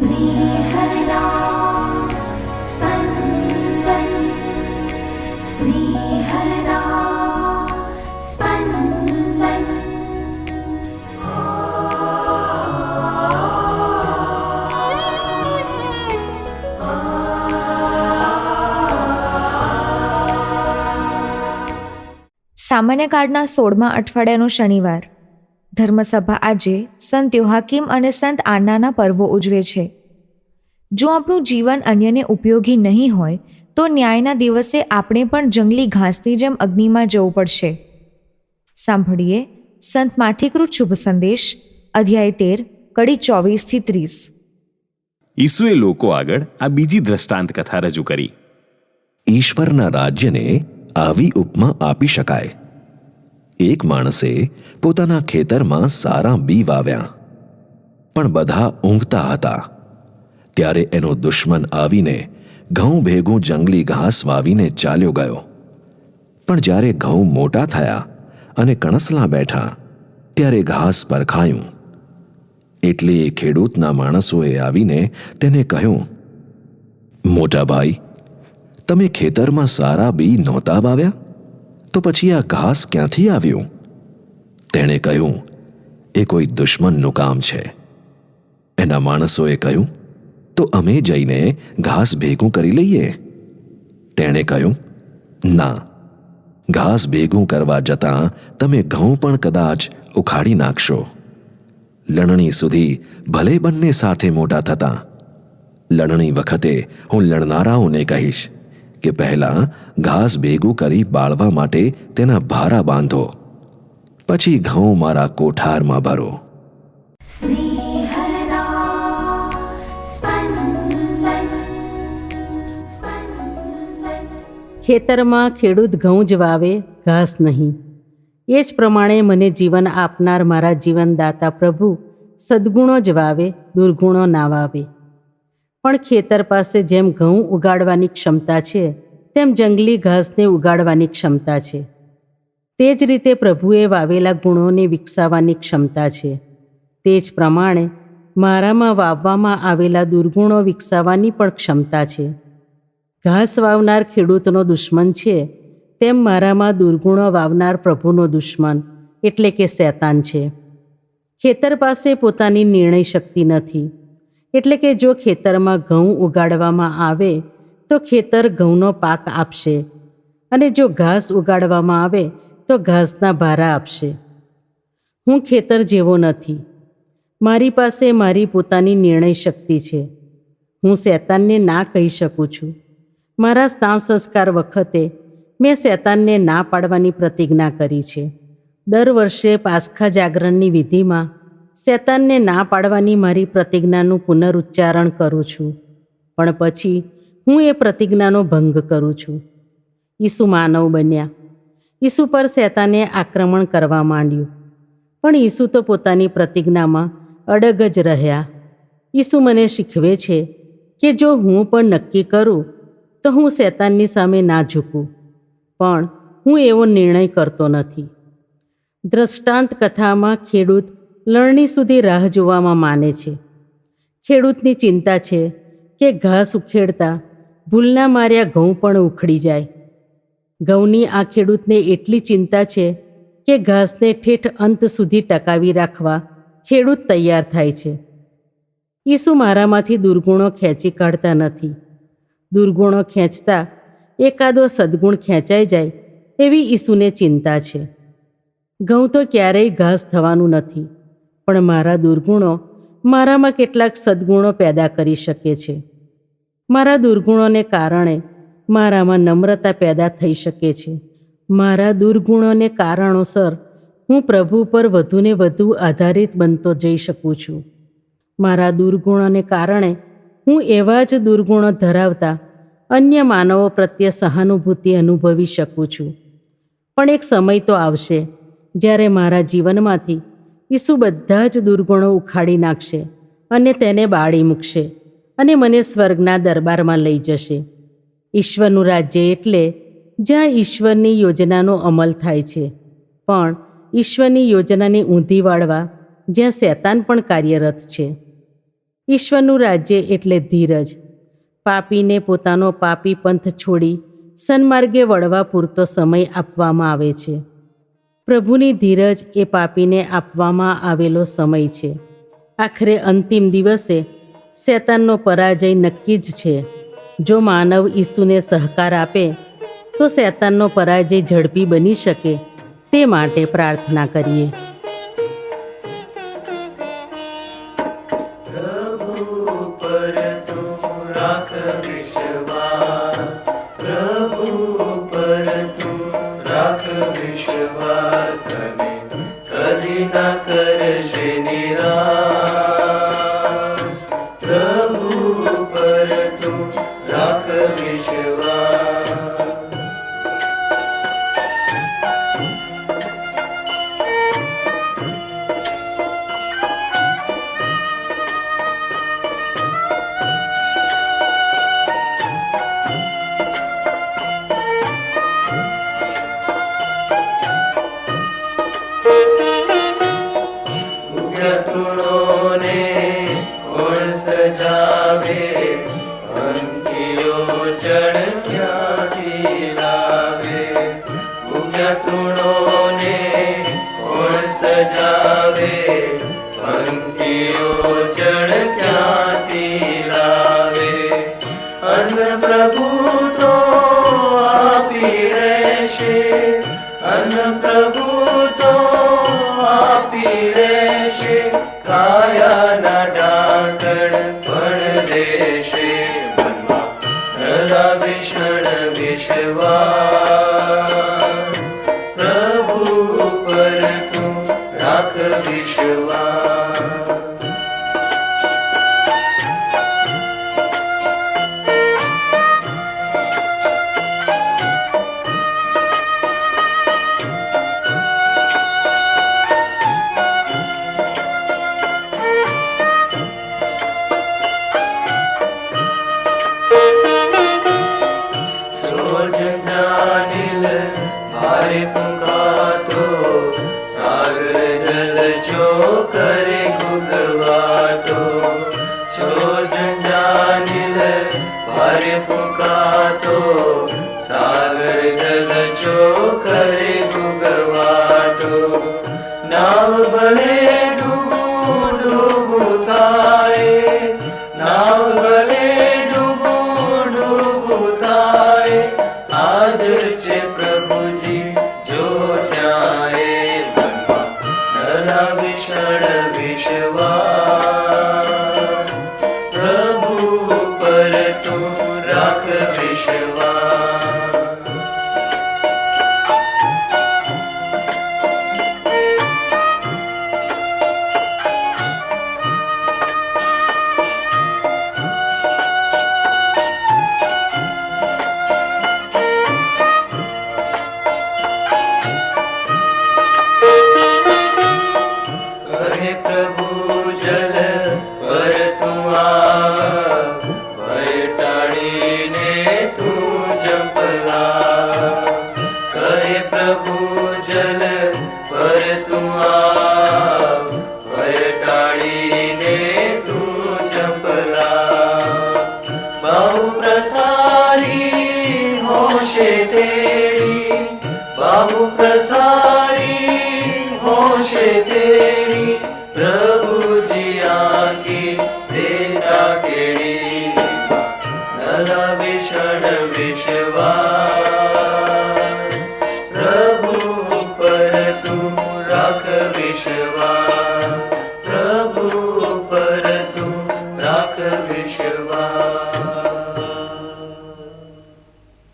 स्नेहदा स्पन्दन् स्नेहदा स्पन्दन् સામાન્ય કાળના સોળમા અઠવાડિયાનો શનિવાર ધર્મસભા આજે સંત યોહાકીમ અને સંત આન્નાના પર્વો ઉજવે છે. જો આપણું જીવન અન્યને ઉપયોગી નહીં હોય તો ન્યાયના દિવસે આપણે પણ જંગલી ઘાસની જેમ અગ્નિમાં જવું પડશે. સાંભળીએ સંત માથિકૃત શુભ સંદેશ અધ્યાય તેર કડી ચોવીસથી ત્રીસ. ઈસુએ લોકો આગળ આ બીજી દ્રષ્ટાંત કથા રજૂ કરી. ઈશ્વરના રાજ્યને આવી ઉપમા આપી શકાય. એક માણસે પોતાના ખેતરમાં સારા બી વાવ્યા પણ બધા ઊંઘતા હતા. ત્યારે એનો દુશ્મન આવીને ઘઉં ભેગું જંગલી ઘાસ વાવીને ચાલ્યો ગયો. પણ જ્યારે ઘઉં મોટા થયા અને કણસલા બેઠા, ત્યારે ઘાસ પરખાયું. એટલે એ ખેડૂતના માણસોએ આવીને તેને કહ્યું, મોટા ભાઈ, તમે ખેતરમાં સારા બી નહોતા વાવ્યા? તો પછી આ ઘાસ ક્યાંથી આવ્યું? તેણે કહ્યું, એ કોઈ દુશ્મનનું કામ છે. એના માણસોએ કહ્યું, તો અમે જઈને ઘાસ ભેગું કરી લઈએ. તેણે કહ્યું, ના, ઘાસ ભેગું કરવા જતાં તમે ઘઉં પણ કદાચ ઉખાડી નાખશો. લણણી સુધી ભલે બંને સાથે મોટા થતા, લણણી વખતે હું લણનારાઓને કહીશ. કે પહેલાં ઘાસ ભેગું કરી બાળવા માટે તેના ભારા બાંધો. પછી ઘઉં મારા કોઠારમાં ભરો. ખેતરમાં ખેડૂત ઘઉં જ વાવે ઘાસ નહીં. એ જ પ્રમાણે મને જીવન આપનાર મારા જીવનદાતા પ્રભુ સદગુણો જ વાવે દુર્ગુણો ના વાવે. પણ ખેતર પાસે જેમ ઘઉં ઉગાડવાની ક્ષમતા છે, તેમ જંગલી ઘાસને ઉગાડવાની ક્ષમતા છે. તે જ રીતે પ્રભુએ વાવેલા ગુણોને વિકસાવવાની ક્ષમતા છે. તે જ પ્રમાણે મારામાં વાવવામાં આવેલા દુર્ગુણો વિકસાવવાની પણ ક્ષમતા છે. ઘાસ વાવનાર ખેડૂતનો દુશ્મન છે, તેમ મારામાં દુર્ગુણો વાવનાર પ્રભુનો દુશ્મન, એટલે કે શૈતાન છે. ખેતર પાસે પોતાની નિર્ણય શક્તિ નથી. એટલે કે જો ખેતરમાં ઘઉં ઉગાડવામાં આવે, તો ખેતર ઘઉંનો પાક આપશે. અને જો ઘાસ ઉગાડવામાં આવે, તો ઘાસના ભારા આપશે. હું ખેતર જેવો નથી. મારી પાસે મારી પોતાની નિર્ણય શક્તિ છે. હું શેતાનને ના કહી શકું છું. મારા સ્નાવ સંસ્કાર વખતે મેં શેતાનને ના પાડવાની પ્રતિજ્ઞા કરી છે. દર વર્ષે પાસખા જાગરણની વિધિમાં શૈતાનને ના પાડવાની મારી પ્રતિજ્ઞાનું પુનરુચ્ચારણ કરું છું. પણ પછી હું એ પ્રતિજ્ઞાનો ભંગ કરું છું. ઈસુ માનવ બન્યા. ઈસુ પર શૈતાને આક્રમણ કરવા માંડ્યું. પણ ઈસુ તો પોતાની પ્રતિજ્ઞામાં અડગ જ રહ્યા. ઈસુ મને શીખવે છે કે જો હું પણ નક્કી કરું, તો હું શૈતાનની સામે ના ઝૂકું. પણ હું એવો નિર્ણય કરતો નથી. દ્રષ્ટાંત કથામાં ખેડૂત લણણી સુધી રાહ જોવામાં માને છે. ખેડૂતની ચિંતા છે કે ઘાસ ઉખેડતા ભૂલના માર્યા ઘઉં પણ ઉખડી જાય. ઘઉંની આ ખેડૂતને એટલી ચિંતા છે કે ઘાસને ઠેઠ અંત સુધી ટકાવી રાખવા ખેડૂત તૈયાર થાય છે. ઈસુ મારામાંથી દુર્ગુણો ખેંચી કાઢતા નથી. દુર્ગુણો ખેંચતા એકાદો સદ્ગુણ ખેંચાઈ જાય એવી ઈસુને ચિંતા છે. ઘઉં તો ક્યારેય ઘાસ થવાનું નથી. પણ મારા દુર્ગુણો મારામાં કેટલાક સદ્ગુણો પેદા કરી શકે છે. મારા દુર્ગુણોને કારણે મારામાં નમ્રતા પેદા થઈ શકે છે. મારા દુર્ગુણોને કારણોસર હું પ્રભુ પર વધુને વધુ આધારિત બનતો જઈ શકું છું. મારા દુર્ગુણોને કારણે હું એવા જ દુર્ગુણો ધરાવતા અન્ય માનવો પ્રત્યે સહાનુભૂતિ અનુભવી શકું છું. પણ એક સમય તો આવશે જ્યારે મારા જીવનમાંથી ઈસુ બધા જ દુર્ગુણો ઉખાડી નાખશે અને તેને બાળી મૂકશે અને મને સ્વર્ગના દરબારમાં લઈ જશે. ઈશ્વરનું રાજ્ય એટલે જ્યાં ઈશ્વરની યોજનાનો અમલ થાય છે. પણ ઈશ્વરની યોજનાને ઊંધી વાળવા જ્યાં શૈતાન પણ કાર્યરત છે. ઈશ્વરનું રાજ્ય એટલે ધીરજ. પાપીને પોતાનો પાપી પંથ છોડી સન્માર્ગે વળવા પૂરતો સમય આપવામાં આવે છે. પ્રભુની ધીરજ એ પાપીને આપવામાં આવેલો સમય છે. આખરે અંતિમ દિવસે શેતાનનો પરાજય નક્કી જ છે. જો માનવ ઈસુને સહકાર આપે, તો શેતાનનો પરાજય ઝડપી બની શકે, તે માટે પ્રાર્થના કરીએ. સજાવે અંકીઓ ચણ ક્યાંથી લાવે અન્ન પ્રભુ તો આપી રહેશે અન્ન પ્રભુ તો આપી રહેશે કાયાના ડાકણ પણ દેશે મનમાં નરાવે ક્ષણ જો विषण विषवा